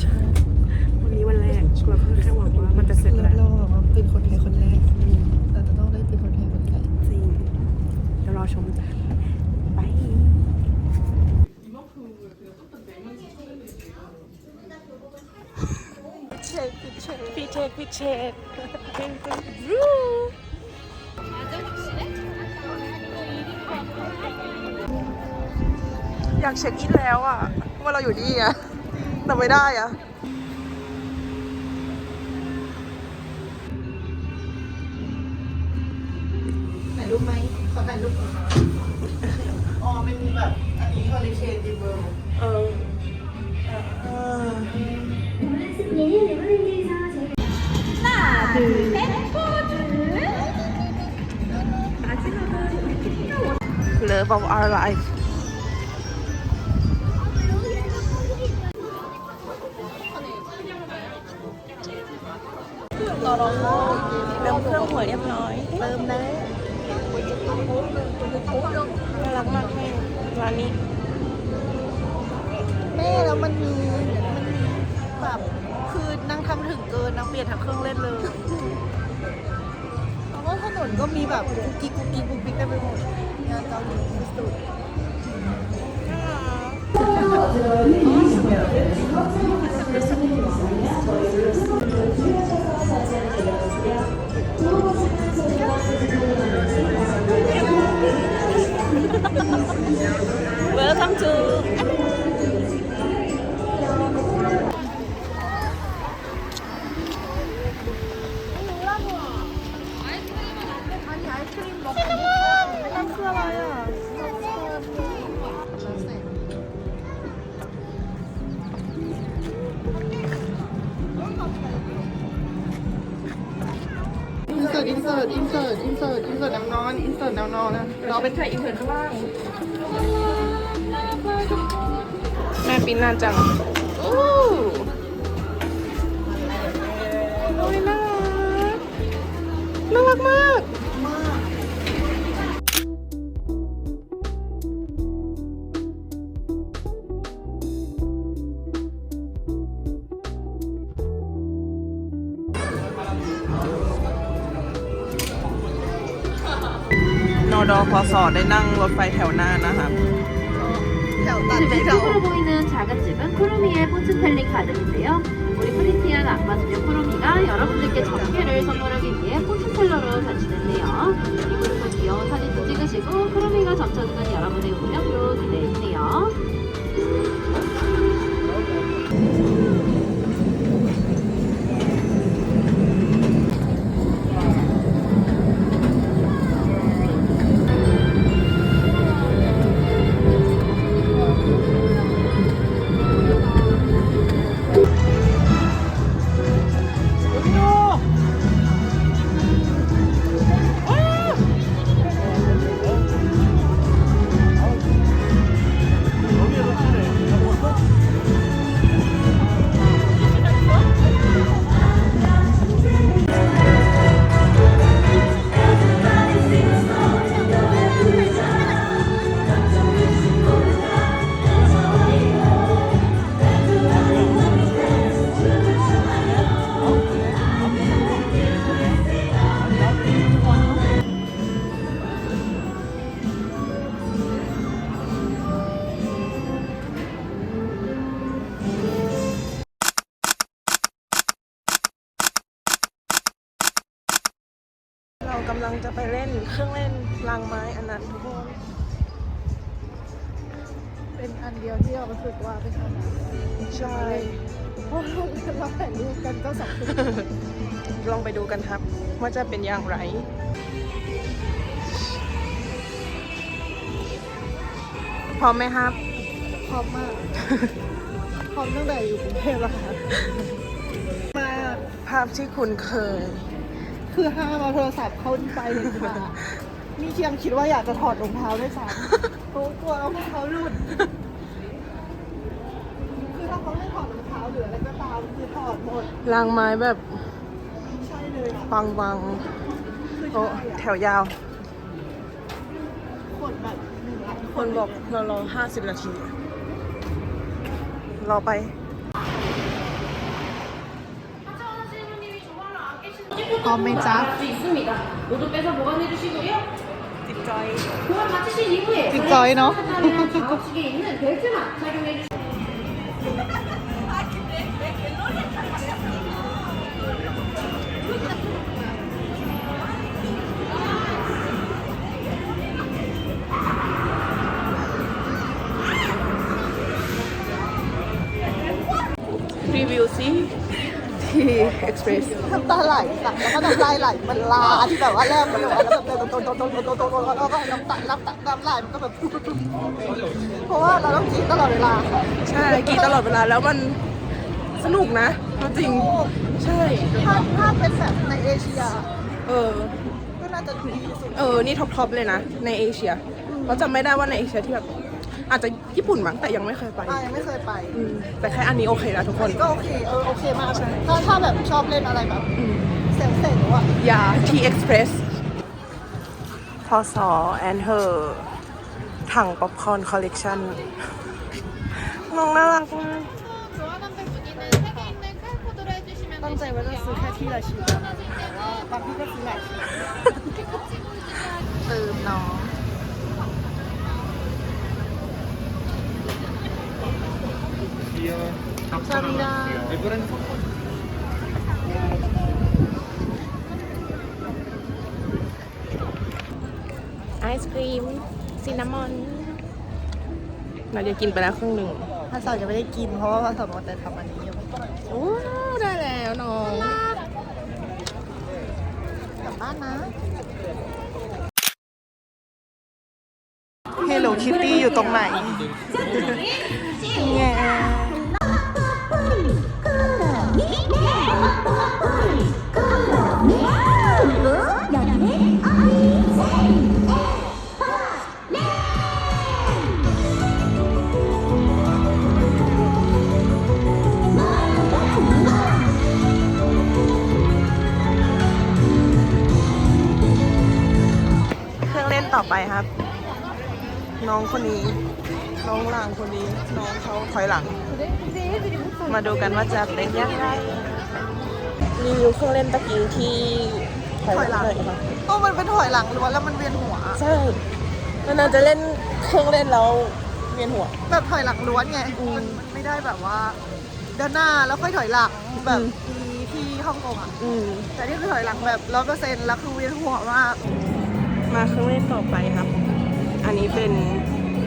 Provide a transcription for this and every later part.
ใช่วันนี้วันแรกเราก็แค่หวังว่ามันจะเสร็จเราแล้วเราแบบว่าเป็นคนไทยคนแรกเราจะต้องได้เป็นคนไทยคนไทยจริงเดี๋ยวรอชมจ้ะไปเช็คเช็คพี่เช็คพี่เช็คเป็นเป็นรูอยากเช็คอินแล้วอะว่าเราอยู่นี่อะ แต่ไม่ได้อะถ่ายรูปไหมขอถ่ายรูปก่อนอ๋อมันมีแบบ อันนี้ฮอลิเคนดิเวิร์เออเออเลิฟ of our life เติ ปลี่ยนทั้งเครื่องเล่นเลยเพราะว่าถนนก็มีแบบกุ๊กกิ๊กกุ๊กกิ๊กกุ๊กกิ๊กเต็มไปหมดงานเกาหลีสุด Welcome to เราเป็นใครอินเทอร์ข้างล่างแม่ปิ้นนานจังโอ้โอ้ยน่ารักน่ารักมาก ดอพอสอได้นั่งรถไฟแถวหน้านะครับ แถวตัดที่แถว 왼쪽으로 보이는 작은 집은 쿠로미의 포츠펠링 가든인데요. 우리 프리티안 아빠 주녀 쿠로미가 여러분들께 전개를 선물하기 위해 포츠텔러로 변신했네요. 이곳에서 귀여운 사진도 찍으시고 쿠로미가 점쳐주는 여러분의 운명도 기대해주세요. ำลังจะไปเล่นเครื่องเล่นรางไม้อันนั้นทุกคน เป็นอันเดียวที่เรารู้สึกว่าเป็นอันนั้นใช่เพราะเราถ่ายรูปกันก็สองคนลองไปดูกันครับ ว่าจะเป็นอย่างไรพร้อมไหมครับ พร้อมมาก พร้อมตั้งแต่อยู่กรุงเทพแล้วค่ะมาภาพที่คุณเคย คือห้ามเอาโทรศัพท์เข้าไปเห็นค่ะนี่เชียงคิดว่าอยากจะถอดรองเท้าด้วยซ้ำเพราะกลัวรองเท้าหลุด คือถ้าเขาไม่ถอดรองเท้าหรืออะไรก็ตามคือถอดหมด รางไม้แบบใช่เลยอะปังวังคือโอ้ใช่อะแถวยาวกดแบบหนึ่งล้านคนบอกเรารอห้าสิบนาที รอไป 범의자 수 있습니다. 모두 빼서 보관해 주시고요. 뒷저희 보관 마치신 이후에 직거인, 어? 다음 측에 있는 벨트만 착용해 주시고 เอ็กซ์เพรสน้ำตาไหลค่ะแล้วก็น้ำลายไหลมันลาที่แบบว่าแรกมันแบบว่าแล้วแบบโดนโดนโดนโดนโดนโดนแล้วก็น้ำตาน้ำตาน้ำลายมันก็แบบเพราะว่าเราต้องกินตลอดเวลาใช่กี่ตลอดเวลาแล้วมันสนุกนะจริงใช่ถ้าถ้าเป็นแบบในเอเชียเออก็น่าจะดีที่สุดเออนี่ท็อปทอปเลยนะในเอเชียเราจำไม่ได้ว่าในเอเชียที่แบบ อาจจะญี่ปุ่นมั้งแต่ยังไม่เคยไปอะยังไม่เคยไปอืมแต่แค่อันนี้โอเคนะทุกคน ก็โอเคเออโอเคมากถ้าถ้าแบบชอบเล่นอะไรแบบเซ็งเซ็งหรือว่ายา T Express พอสอ and her ถังป๊อปคอร์นคอลเลกชันน้องน่ารักมาก ตั้งใจว่าจะซื้อแค่ที่ละชิ้นนะแต่ว่าบางที่ก็ซื้อหลายชิ้นเติมน้อง ไอศครีมซินนามอนเราจะกินไปแล้วครึ่งหนึ่งภาษาจะไม่ได้กินเพราะว่าภาษาหมดแต่ทำอันนี้อยู่โอ้ได้แล้วน้องกลับบ้านนะ Hello Kitty อยู่ตรงไหน แง่ ไปครับ น้องคนนี้ น้องหลังคนนี้ น้องเขาถอยหลัง มาดูกันว่าจะเป็นยังไงรีวิวเครื่องเล่นตะกี้ที่ถอยหลังหน่อยค่ะโอ้มันเป็นถอยหลังล้วนแล้วมันเวียนหัว ใช่นานๆจะเล่นเครื่องเล่นแล้วเวียนหัว แบบถอยหลังล้วนไงอืมมันมันไม่ได้แบบว่าเดินหน้าแล้วค่อยถอยหลังแบบมีที่ฮ่องกงอะอืมแต่นี่คือถอยหลังแบบร้อยเปอร์เซ็นต์แล้วคือเวียนหัวมาก มาเครื่องเล่นต่อไปครับ อันนี้เป็น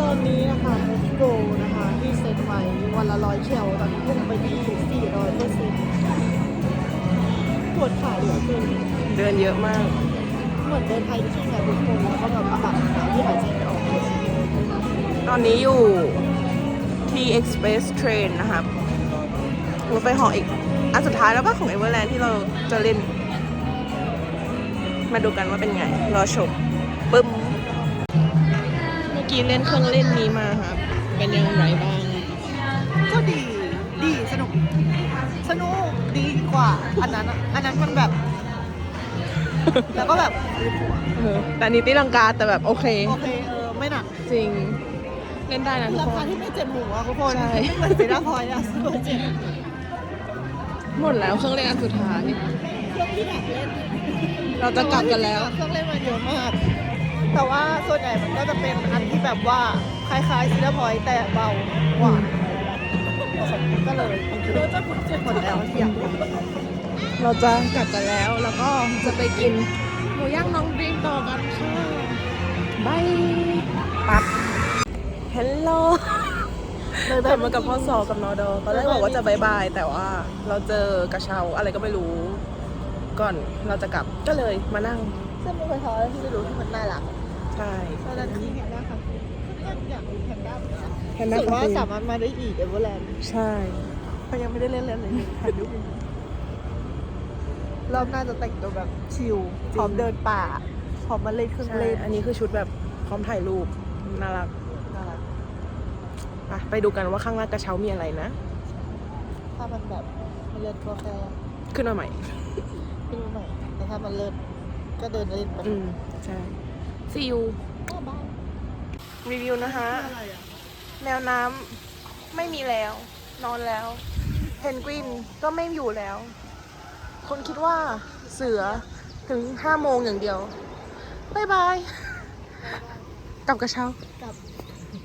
ตอนนี้นะคะโกนะคะที่เซ็ตไว้วันละร้อยเชลตอนนี้พุ่งไปที่สี่ร้อยเปอร์เซ็นต์ปวดขาเหลือเกินเดินเยอะมาก เหมือนเดินไทยจริงอะทุกคนแล้วก็แบบอาหารหายที่หายใจไม่ออกตอนนี้อยู่ที่ Express Train นะครับรถไฟเหออีกอันสุดท้ายแล้วป่ะของ Everland ที่เราจะเล่น มาดูกันว่าเป็นไง รอชม ปึ้ม เมื่อกี้เล่นเครื่องเล่นนี้มาครับ เป็นยังไงบ้าง ก็ดี ดีสนุก สนุกดีกว่า อันนั้นอะอันนั้นมันแบบ แล้วก็แบบเวียนหัวเออแต่อันนี้ตีลังกาแต่แบบโอเค โอเค เออ ไม่หนักจริง เล่นได้นะทุกราคคานที่ไม่เจ็บหัวทุกคนใช่ ไม่เหมือนเซด้าพอยอะสวยจริงหมดแล้วเครื่องเล่นอันสุดท้าย เครื่องที่อยากเล่นเราจะกลับกันแล้ว เครื่องเล่นมันเยอะมาก แต่ว่าส่วนใหญ่มันก็จะเป็นอันที่แบบว่าคล้ายๆซีดาพอยแต่เบากว่าก็เลยเราจะคุณเจ็บหมดแล้วที่อยากเล่นเราจะกลับกันแล้วแล้วก็จะไปกินหมูย่างน้องดรีมต่อกันค่ะบายปั๊บเฮลโลเลยแบเกิบดมากับพ่อสอกับนอดอตอนแรกบอกว่าจะบายบายแต่ว่าเราเจอกระเช้าอะไรก็ไม่รู้ ก่อนเราจะกลับก็เลยมานั่งเส้นมือคอยๆที่รู้ที่มันน่ารัก ใช่ตอนนั้นที่แพนด้าค่ะอยากมีแพนด้าเหมือนกันแพนด้ารู้สึกว่าคาเฟ่สามารถมาได้อีกเอเวอร์แลนด์ใช่เขายังไม่ได้เล่นเล่นเลยถ่ายรูปรอบหน้าจะแต่งตัวแบบชิลพร้อมเดินป่าพร้อมมาเล่นเครื่องใช่เล่นอันนี้คือชุดแบบพร้อมถ่ายรูปน่ารักน่ารักไปไปดูกันว่าข้างล่างกระเช้ามีอะไรนะ ถ้ามันแบบมันเลิศก็แค่ขึ้นมาใหม่ไม่รู้หน่อยแต่ถ้ามันเลิศก็เดินเล่นไปอืมใช่ see you บ้ายรีวิวนะคะอะไรอะแมวน้ำไม่มีแล้ว นอนแล้ว เพนกวินก็ไม่อยู่แล้ว คนคิดว่าเสือถึงห้าโมงอย่างเดียวบายบายกลับกระเช้ากลับ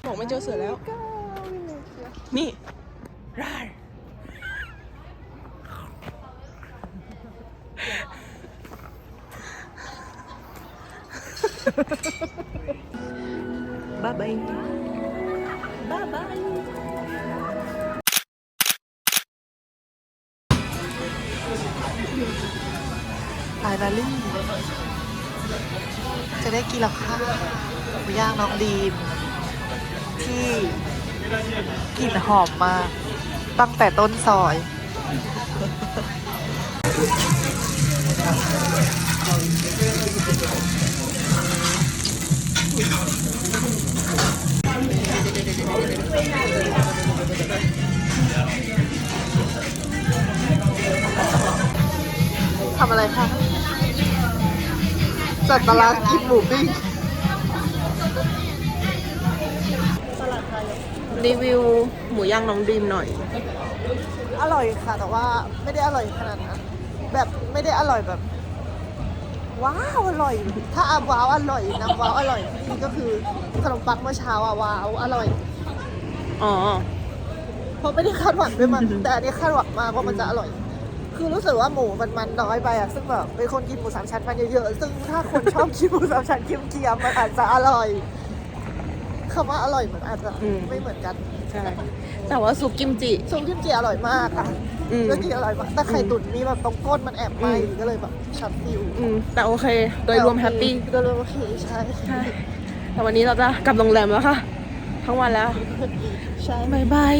บอกไม่เจอเสือแล้ว นี่ร่าย บ๊ายบายบ๊ายบายไฟนาลี่จะได้กินหรอคะหมูย่างน้องดีมที่กลิ่นหอมมากตั้งแต่ต้นซอย ทำอะไรคะจัดตารางกินหมูปิ้งรีวิวหมูย่างน้องดีมหน่อย อร่อยค่ะ แต่ว่าไม่ได้อร่อยขนาดนั้นแบบไม่ได้อร่อยแบบ ว้าวอร่อย ถ้าอาว้าวอร่อยน้ำว้าวอร่อยที่นี่ก็คือขนมปังเมื่อเช้าอะว้าวอร่อยอ๋อเพราะไม่ได้คาดหวังด้วยมัน แต่อันนี้คาดหวังมากว่ามันจะอร่อย คือรู้สึกว่าหมูมันมันน้อยไปอะซึ่งแบบเป็นคนกินหมูสามชั้นมันเยอะๆซึ่งถ้าคนชอบกินหมูสามชั้นเคียมๆมันอาจจะอร่อยคำว่าอร่อยมันอาจจะอืมไม่เหมือนกันใช่แต่ว่าซุปกิมจิซุปกิมจิอร่อยมากอะ อืมเรื่องกินอร่อยมากแต่ไข่ตุ๋นนี่แบบตรงก้นมันแอบไหมก็เลยแบบชัดฟิวอืม แต่โอเค โดยรวมแฮปปี้ โดยรวมโอเคใช่ใช่ แต่วันนี้เราจะกลับโรงแรมแล้วค่ะ ทั้งวันแล้ว ใช่ บายบาย